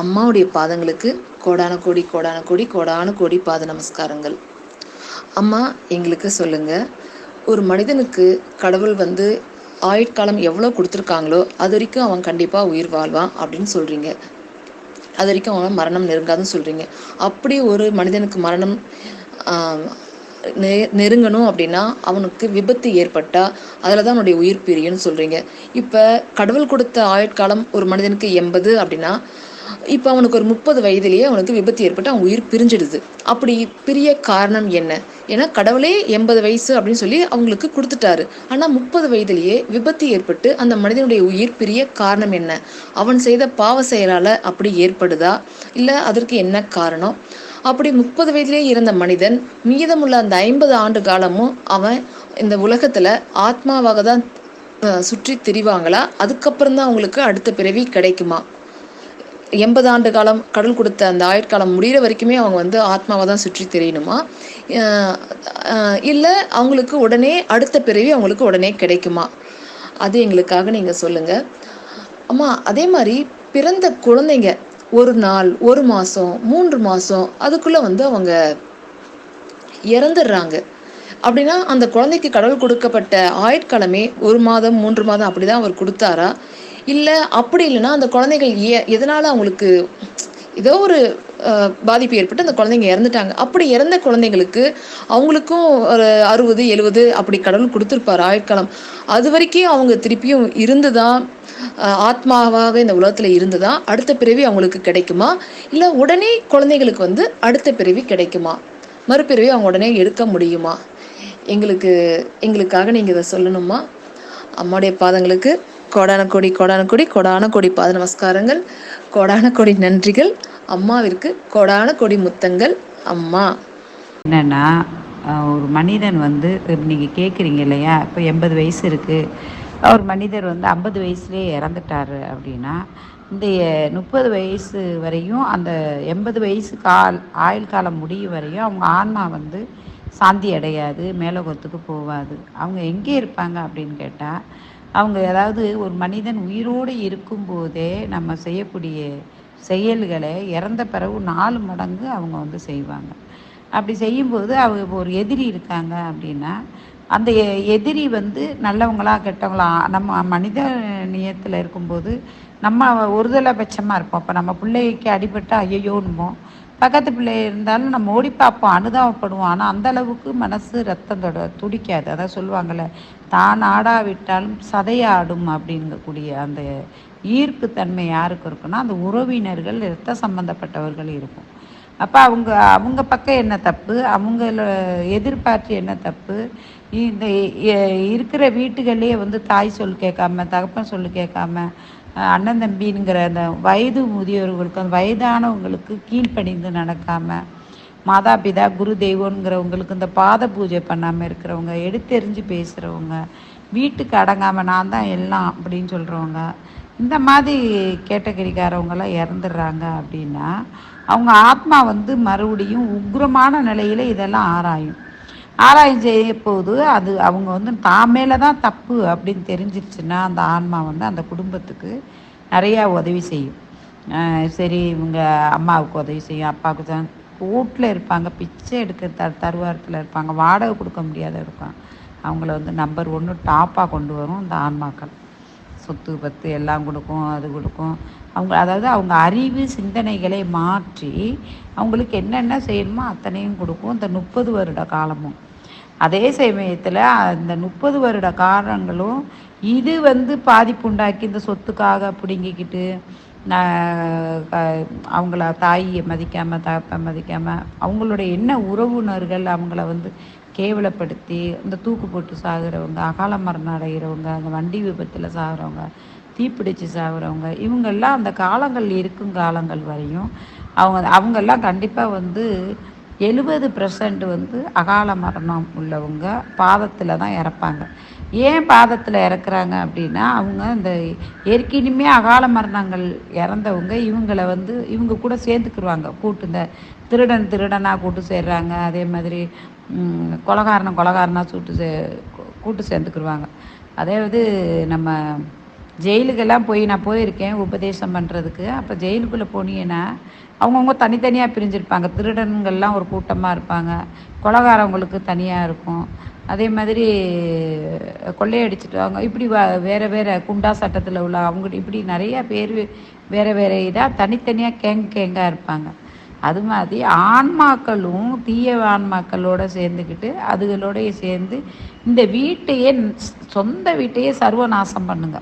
அம்மாவுடைய பாதங்களுக்கு கோடான கோடி கோடான கோடி கோடான கோடி பாத நமஸ்காரங்கள். அம்மா எங்களுக்கு சொல்லுங்க. ஒரு மனிதனுக்கு கடவுள் வந்து ஆயுட்காலம் எவ்வளோ கொடுத்துருக்காங்களோ அது வரைக்கும் அவன் கண்டிப்பாக உயிர் வாழ்வான் அப்படின்னு சொல்கிறீங்க அது வரைக்கும் அவன் மரணம் நெருங்காதுன்னு சொல்கிறீங்க அப்படி ஒரு மனிதனுக்கு மரணம் நெ நெருங்கணும் அப்படின்னா அவனுக்கு விபத்து ஏற்பட்டால் அதில் தான் அவனுடைய உயிர் பிரியும்னு சொல்கிறீங்க இப்போ கடவுள் கொடுத்த ஆயுட்காலம் ஒரு மனிதனுக்கு எண்பது அப்படின்னா இப்போ அவனுக்கு ஒரு முப்பது வயதிலேயே அவனுக்கு விபத்து ஏற்பட்டு அவன் உயிர் பிரிஞ்சிடுது. அப்படி பிரிய காரணம் என்ன? ஏன்னா கடவுளே எண்பது வயசு அப்படின்னு சொல்லி அவங்களுக்கு கொடுத்துட்டாரு. ஆனால் முப்பது வயதிலேயே விபத்து ஏற்பட்டு அந்த மனிதனுடைய உயிர் பிரிய காரணம் என்ன? அவன் செய்த பாவ செயலால் அப்படி ஏற்படுதா? இல்லை அதற்கு என்ன காரணம்? அப்படி முப்பது வயதிலே இருந்த மனிதன் மீதமுள்ள அந்த ஐம்பது ஆண்டு காலமும் அவன் இந்த உலகத்தில் ஆத்மாவாக தான் சுற்றி திரிவாங்களா? அதுக்கப்புறம் தான் அவங்களுக்கு அடுத்த பிறவி கிடைக்குமா? எண்பது ஆண்டு காலம் கடல் கொடுத்த அந்த ஆயுட்காலம் முடிகிற வரைக்குமே அவங்க வந்து ஆத்மாவை தான் சுற்றி தெரியணுமா இல்லை அவங்களுக்கு உடனே அடுத்த பிறவி அவங்களுக்கு உடனே கிடைக்குமா? அது எங்களுக்காக நீங்கள் சொல்லுங்கள் அம்மா அதே மாதிரி பிறந்த குழந்தைங்க ஒரு நாள் ஒரு மாதம் மூன்று மாதம் அதுக்குள்ளே வந்து அவங்க இறந்துடுறாங்க. அப்படின்னா அந்த குழந்தைக்கு கடவுள் கொடுக்கப்பட்ட ஆயுட்காலமே ஒரு மாதம் மூன்று மாதம் அப்படி தான் அவர் கொடுத்தாரா? இல்லை அப்படி இல்லைன்னா அந்த குழந்தைகள் ஏ எதனால் அவங்களுக்கு ஏதோ ஒரு பாதிப்பு ஏற்பட்டு அந்த குழந்தைங்க இறந்துட்டாங்க. அப்படி இறந்த குழந்தைங்களுக்கு அவங்களுக்கும் ஒரு அறுபது எழுபது அப்படி கடவுள் கொடுத்துருப்பார் ஆயுட்காலம். அது வரைக்கும் அவங்க திருப்பியும் இருந்து தான் ஆத்மாவாக இந்த உலகத்தில் இருந்து தான் அடுத்த பிறவி அவங்களுக்கு கிடைக்குமா? இல்லை உடனே குழந்தைங்களுக்கு வந்து அடுத்த பிறவி கிடைக்குமா? மறுபிறவி அவங்க உடனே எடுக்க முடியுமா? எங்களுக்கு எங்களுக்காக நீங்கள் இதை சொல்லணுமா? அம்மாவுடைய பாதங்களுக்கு கோடான கொடி கோடான கொடி கோடான கொடி பாத நமஸ்காரங்கள் கோடான கொடி நன்றிகள். அம்மாவிற்கு கோடான கொடி முத்தங்கள். அம்மா. என்னென்னா ஒரு மனிதன் வந்து நீங்கள் கேட்குறீங்க இல்லையா? இப்போ எண்பது வயசு இருக்குது ஒரு மனிதர் வந்து ஐம்பது வயசுலேயே இறந்துட்டார் அப்படின்னா இந்த முப்பது வயசு வரையும் அந்த எண்பது வயசு கால் ஆயுள் காலம் முடியும் வரையும் அவங்க ஆன்மா வந்து சாந்தி அடையாது மேலோகத்துக்கு போகாது. அவங்க எங்கே இருப்பாங்க அப்படின்னு கேட்டால் அவங்க அதாவது ஒரு மனிதன் உயிரோடு இருக்கும்போதே நம்ம செய்யக்கூடிய செயல்களை இறந்த பிறகு நாலு மடங்கு அவங்க வந்து செய்வாங்க. அப்படி செய்யும்போது அவங்க இப்போ ஒரு எதிரி இருக்காங்க அப்படின்னா அந்த எதிரி வந்து நல்லவங்களா கெட்டவங்களா நம்ம மனித நியத்தில் இருக்கும்போது நம்ம ஒருதலை பட்சமாக இருப்போம். அப்போ நம்ம பிள்ளைக்கு அடிபட்டால் ஐயோன்னுமோ பக்கத்து பிள்ளை இருந்தாலும் நம்ம ஓடி பார்ப்போம் அனுதாபப்படுவோம். ஆனால் அந்த அளவுக்கு மனசு ரத்தம் தொட துடிக்காது. அதான் சொல்லுவாங்கள்ல தான் ஆடாவிட்டாலும் சதையாடும் அப்படிங்கக்கூடிய அந்த ஈர்ப்பு தன்மை யாருக்கு இருக்குன்னா அந்த உறவினர்கள் இரத்த சம்பந்தப்பட்டவர்கள் இருக்கும். அப்போ அவங்க அவங்க பக்கம் என்ன தப்பு? அவங்கள எதிர்பார்த்து என்ன தப்பு? இந்த இருக்கிற வீட்டுகள்லேயே வந்து தாய் சொல் கேட்காம தகப்பன் சொல்லு கேட்காம அண்ணன் தம்பிங்கிற அந்த வயது முதியோர்களுக்கு அந்த வயதானவங்களுக்கு கீழ்ப்பணிந்து நடக்காமல் மாதா பிதா குரு தெய்வங்கிறவங்களுக்கு இந்த பாத பூஜை பண்ணாமல் இருக்கிறவங்க எடுத்தெறிஞ்சு பேசுகிறவங்க வீட்டுக்கு அடங்காமல் நான் தான் எல்லாம் அப்படின்னு சொல்கிறவங்க இந்த மாதிரி கேட்டகரிக்காரவங்களாம் இறந்துடுறாங்க அப்படின்னா அவங்க ஆத்மா வந்து மறுபடியும் உக்ரமான நிலையில் இதெல்லாம் ஆராயும். ஆராயும் செய்ய போது அது அவங்க வந்து தான் மேலே தான் தப்பு அப்படின்னு தெரிஞ்சிருச்சுன்னா அந்த ஆன்மா வந்து அந்த குடும்பத்துக்கு நிறையா உதவி செய்யும். சரி இவங்க அம்மாவுக்கு உதவி செய்யும் அப்பாவுக்கு தான் வீட்டில் இருப்பாங்க பிச்சை எடுக்க த தருவாரத்தில் இருப்பாங்க. வாடகை கொடுக்க முடியாத இருக்கும். அவங்கள வந்து நம்பர் ஒன்று டாப்பாக கொண்டு வரும் இந்த ஆன்மாக்கள். சொத்து பத்து எல்லாம் கொடுக்கும் அது கொடுக்கும். அவங்க அதாவது அவங்க அறிவு சிந்தனைகளை மாற்றி அவங்களுக்கு என்னென்ன செய்யணுமோ அத்தனையும் கொடுக்கும் இந்த முப்பது வருட காலமும். அதே சமயத்தில் அந்த முப்பது வருட காலங்களும் இது வந்து பாதிப்பு உண்டாக்கி இந்த சொத்துக்காக பிடுங்கிக்கிட்டு அவங்கள தாயை மதிக்காமல் தாப்பை மதிக்காமல் அவங்களுடைய என்ன உறவுணர்கள் அவங்கள வந்து கேவலப்படுத்தி இந்த தூக்கு போட்டு சாகிறவங்க அகால மரணம் அடைகிறவங்க அந்த வண்டி விபத்தில் சாகுறவங்க தீப்பிடிச்சு சாகிறவங்க இவங்கெல்லாம் அந்த காலங்கள் இருக்கும் காலங்கள் வரையும் அவங்க அவங்கெல்லாம் கண்டிப்பாக வந்து எழுபது பர்சன்ட் வந்து அகால மரணம் உள்ளவங்க பாதத்தில் தான் இறப்பாங்க. ஏன் பாதத்தில் இறக்குறாங்க அப்படின்னா அவங்க இந்த ஏற்கனவே அகால மரணங்கள் இறந்தவங்க இவங்களை வந்து இவங்க கூட சேர்ந்துக்குருவாங்க. கூட்டு இந்த திருடன் திருடனாக கூட்டு சேர்றாங்க. அதே மாதிரி கொலகாரணம் கொலகாரனாக சுட்டு சே கூட்டு சேர்ந்துக்குருவாங்க. அதாவது நம்ம ஜெயிலுக்கெல்லாம் போய் நான் போயிருக்கேன் உபதேசம் பண்ணுறதுக்கு அப்போ ஜெயிலுக்குள்ளே போனீங்கன்னா அவங்கவுங்க தனித்தனியாக பிரிஞ்சிருப்பாங்க. திருடன்கள்லாம் ஒரு கூட்டமாக இருப்பாங்க. கொலகாரவங்களுக்கு தனியாக இருக்கும். அதே மாதிரி கொள்ளையடிச்சிட்டு இப்படி வ- வேறு குண்டா சட்டத்தில் உள்ள அவங்க இப்படி நிறைய பேர் வேறு வேறு இதாக தனித்தனியாக கேங் கேங்காக இருப்பாங்க. அது மாதிரி ஆன்மாக்களும் தீய ஆன்மாக்களோடு சேர்ந்துக்கிட்டு அதுகளோடய சேர்ந்து இந்த வீட்டையே சொந்த வீட்டையே சர்வநாசம் பண்ணுங்க.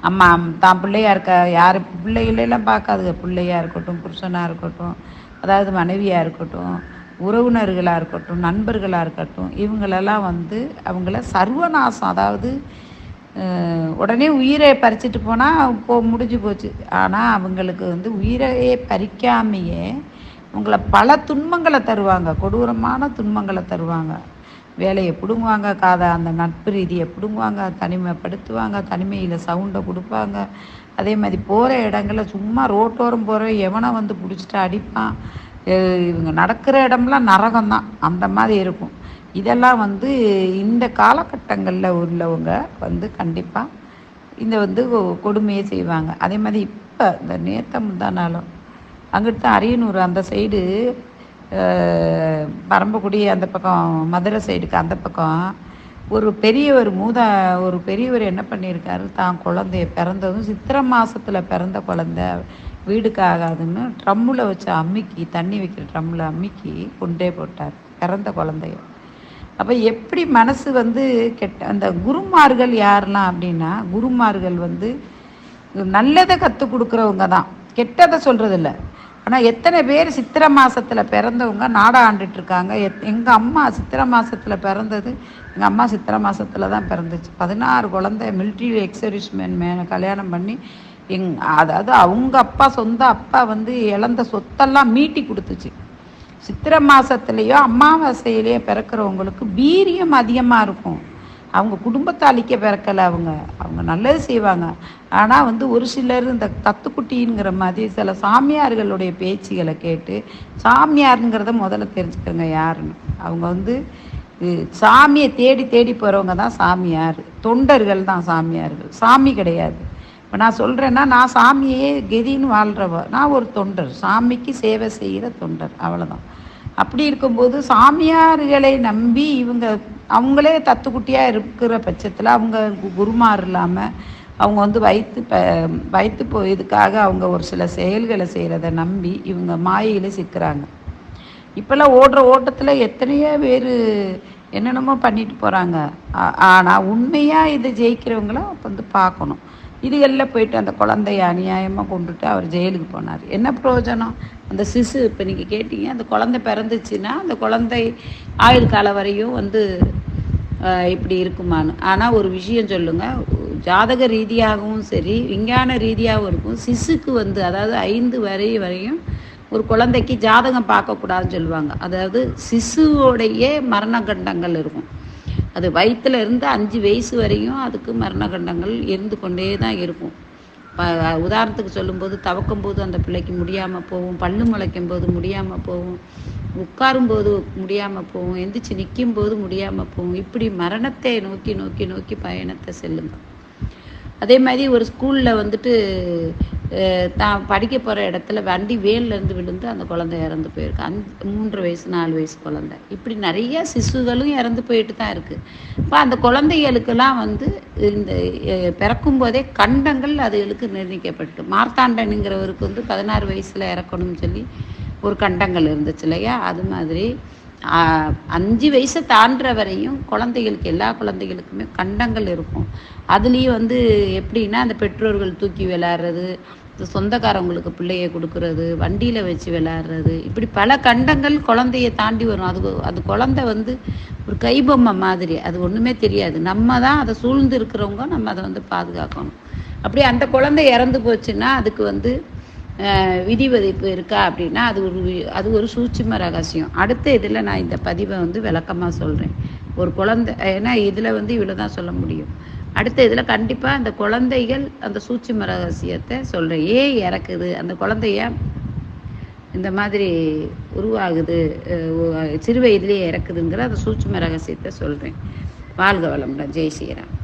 அம்மா தான் பிள்ளையாக இருக்க யார் பிள்ளைகளெல்லாம் பார்க்காதுங்க. பிள்ளையாக இருக்கட்டும் புருஷனாக இருக்கட்டும் அதாவது மனைவியாக இருக்கட்டும். உறவினர்களாக இருக்கட்டும் நண்பர்களாக இருக்கட்டும் இவங்களெல்லாம் வந்து அவங்கள சர்வநாசம். அதாவது உடனே உயிரை பறிச்சுட்டு போனால் போ முடிஞ்சு போச்சு. ஆனால் அவங்களுக்கு வந்து உயிரையே பறிக்காமையே உங்களை பல துன்பங்களை தருவாங்க. கொடூரமான துன்பங்களை தருவாங்க. வேலையை பிடுங்குவாங்க காதை அந்த நட்பு ரீதியை பிடுங்குவாங்க தனிமைப்படுத்துவாங்க தனிமையில் சவுண்டை கொடுப்பாங்க. அதே மாதிரி போகிற இடங்களில் சும்மா ரோட்டோரம் போகிற எவனை வந்து பிடிச்சிட்டு அடிப்பான். இவங்க நடக்கிற இடம்லாம் நரகம்தான். அந்த மாதிரி இருக்கும். இதெல்லாம் வந்து இந்த காலகட்டங்களில் உள்ளவங்க வந்து கண்டிப்பாக இந்த வந்து கொ- கொடுமையை செய்வாங்க. அதே மாதிரி இப்போ இந்த நேத்த முந்தானாலும் அங்கிட்டு தான் அரியனூர் அந்த சைடு பரம்பக்குடி அந்த பக்கம் மதுரை சைடுக்கு அந்த பக்கம் ஒரு பெரியவர் மூதா ஒரு பெரியவர் என்ன பண்ணியிருக்காரு? தான் குழந்தைய பிறந்ததும் சித்திரை மாதத்தில் பிறந்த குழந்தை. வீடுக்கு ஆகாதுன்னு ட்ரம்மில் வச்சு அம்மிக்கு தண்ணி வைக்கிற ட்ரம்மில் அம்மிக்கு கொண்டே போட்டார் பிறந்த குழந்தைய. அப்போ எப்படி மனசு வந்து கெட்ட அந்த குருமார்கள் யாரெல்லாம் அப்படின்னா குருமார்கள் வந்து நல்லதை கற்றுக் கொடுக்குறவங்க தான். கெட்டதை சொல்கிறதில்ல ஆனால் எத்தனை பேர் சித்திரை மாதத்தில் பிறந்தவங்க நாடா ஆண்டுட்டு இருக்காங்க எத் எங்கள் அம்மா சித்திரை மாதத்தில் பிறந்தது எங்கள் அம்மா சித்திரை மாதத்தில் தான் பிறந்துச்சு. பதினாறு குழந்தை மிலிட்ரி எக்ஸர்விஸ்மேன் மேலே கல்யாணம் பண்ணி எங் அதாவது அவங்க அப்பா சொந்த அப்பா வந்து இழந்த சொத்தெல்லாம் மீட்டி கொடுத்துச்சு. சித்திரை மாதத்துலேயோ அமாவாசையிலேயோ பிறக்கிறவங்களுக்கு வீரியம் அதிகமாக இருக்கும். அவங்க குடும்பத்தாளிக்க பிறக்கலை அவங்க. அவங்க நல்லது செய்வாங்க. ஆனால் வந்து ஒரு சிலர் இந்த தத்துக்குட்டிங்கிற மாதிரி சில சாமியார்களுடைய பேச்சுகளை கேட்டு சாமியாருங்கிறத முதல்ல தெரிஞ்சுக்கோங்க யாருன்னு. அவங்க வந்து சாமியை தேடி தேடி போகிறவங்க தான் சாமியார். தொண்டர்கள் தான் சாமியார்கள். சாமி கிடையாது. இப்போ நான் சொல்கிறேன்னா நான் சாமியே கெதின்னு வாழ்கிறவ நான் ஒரு தொண்டர். சாமிக்கு சேவை செய்கிற தொண்டர் அவ்வளோதான் அப்படி இருக்கும்போது சாமியார்களை நம்பி இவங்க அவங்களே தத்துக்குட்டியாக இருக்கிற பட்சத்தில் அவங்க கு- குருமார் இல்லாமல் அவங்க வந்து வயிற்று ப வயிற்று போ இதுக்காக அவங்க ஒரு சில செயல்களை செய்கிறத நம்பி இவங்க மாயையில் சிக்கிறாங்க. இப்போல்லாம் ஓடுற ஓட்டத்தில் எத்தனையோ பேர் என்னென்னமோ பண்ணிட்டு போகிறாங்க ஆனால் உண்மையாக இதை ஜெயிக்கிறவங்கள வந்து பார்க்கணும். இதுகளில் போயிட்டு அந்த குழந்தைய அநியாயமாக கொண்டுட்டு அவர் ஜெயிலுக்கு போனார். என்ன பிரயோஜனம்? அந்த சிசு இப்போ நீங்கள் கேட்டீங்க அந்த குழந்தை பிறந்துச்சுன்னா அந்த குழந்தை ஆயுள் காலம் வரையும் வந்து இப்படி இருக்குமான்னு. ஆனால் ஒரு விஷயம் சொல்லுங்கள் ஜாதக ரீதியாகவும் சரி விஞ்ஞான ரீதியாகவும் இருக்கும். சிசுக்கு வந்து அதாவது ஐந்து வரை வரையும் ஒரு குழந்தைக்கு ஜாதகம் பார்க்கக்கூடாதுன்னு சொல்லுவாங்க. அதாவது சிசுவோடைய மரண கண்டங்கள் இருக்கும். அது வயிற்றில் இருந்து அஞ்சு வயசு வரையும் அதுக்கு மரண கண்டங்கள் இருந்து கொண்டே தான் இருக்கும். உதாரணத்துக்கு சொல்லும்போது தவக்கும்போது அந்த பிள்ளைக்கு முடியாமல் போகும் பல்லு முளைக்கும் போது முடியாமல் போகும் உட்காரும் போது முடியாமல் போகும் எந்திரிச்சு நிற்கும் போது முடியாமல் போகும். இப்படி மரணத்தை நோக்கி நோக்கி நோக்கி பயணத்தை செல்லுங்க. அதே மாதிரி ஒரு ஸ்கூலில் வந்துட்டு தான் படிக்க போகிற இடத்துல வண்டி வேல்லேருந்து விழுந்து அந்த குழந்தை இறந்து போயிருக்கு. அந் மூன்று வயசு நாலு வயசு குழந்தை. இப்படி நிறைய சிசுகளும் இறந்து போயிட்டு தான் இருக்குது இப்போ அந்த குழந்தைகளுக்கெல்லாம் வந்து இந்த பிறக்கும் போதே கண்டங்கள் அதுகளுக்கு நிர்ணயிக்கப்பட்டு மார்த்தாண்டனுங்கிறவருக்கு வந்து பதினாறு வயசில் இறக்கணும்னு சொல்லி ஒரு கண்டங்கள் இருந்துச்சு இல்லையா? அது மாதிரி அஞ்சு வயசை தாண்டுற வரையும் குழந்தைகளுக்கு எல்லா குழந்தைகளுக்குமே கண்டங்கள் இருக்கும். அதுலேயும் வந்து எப்படின்னா அந்த பெற்றோர்கள் தூக்கி விளையாடுறது சொந்தக்காரவங்களுக்கு பிள்ளைய கொடுக்கறது வண்டியில் வச்சு விளையாடுறது இப்படி பல கண்டங்கள் குழந்தைய தாண்டி வரும். அது அது குழந்தை வந்து ஒரு கைபொம்மை மாதிரி. அது ஒன்றுமே தெரியாது. நம்ம தான் அதை சூழ்ந்து இருக்கிறவங்க நம்ம அதை வந்து பாதுகாக்கணும். அப்படி அந்த குழந்தை இறந்து போச்சுன்னா அதுக்கு வந்து விதிவதிப்பு இருக்கா அப்படின்னா அது ஒரு அது ஒரு சூட்சும ரகசியம். அடுத்த இதில் நான் இந்த பதிவை வந்து விளக்கமாக சொல்கிறேன் ஒரு குழந்தை ஏன்னா இதில் வந்து இவ்வளோ தான் சொல்ல முடியும். அடுத்த இதில் கண்டிப்பாக அந்த குழந்தைகள் அந்த சூட்சும ரகசியத்தை சொல்கிறேன் ஏன் இறக்குது? அந்த குழந்தைய இந்த மாதிரி உருவாகுது? சிறு வயதிலேயே இறக்குதுங்கிற அந்த சூட்சும ரகசியத்தை சொல்கிறேன் வாழ்க வளம்டா ஜெய் ஸ்ரீராம்.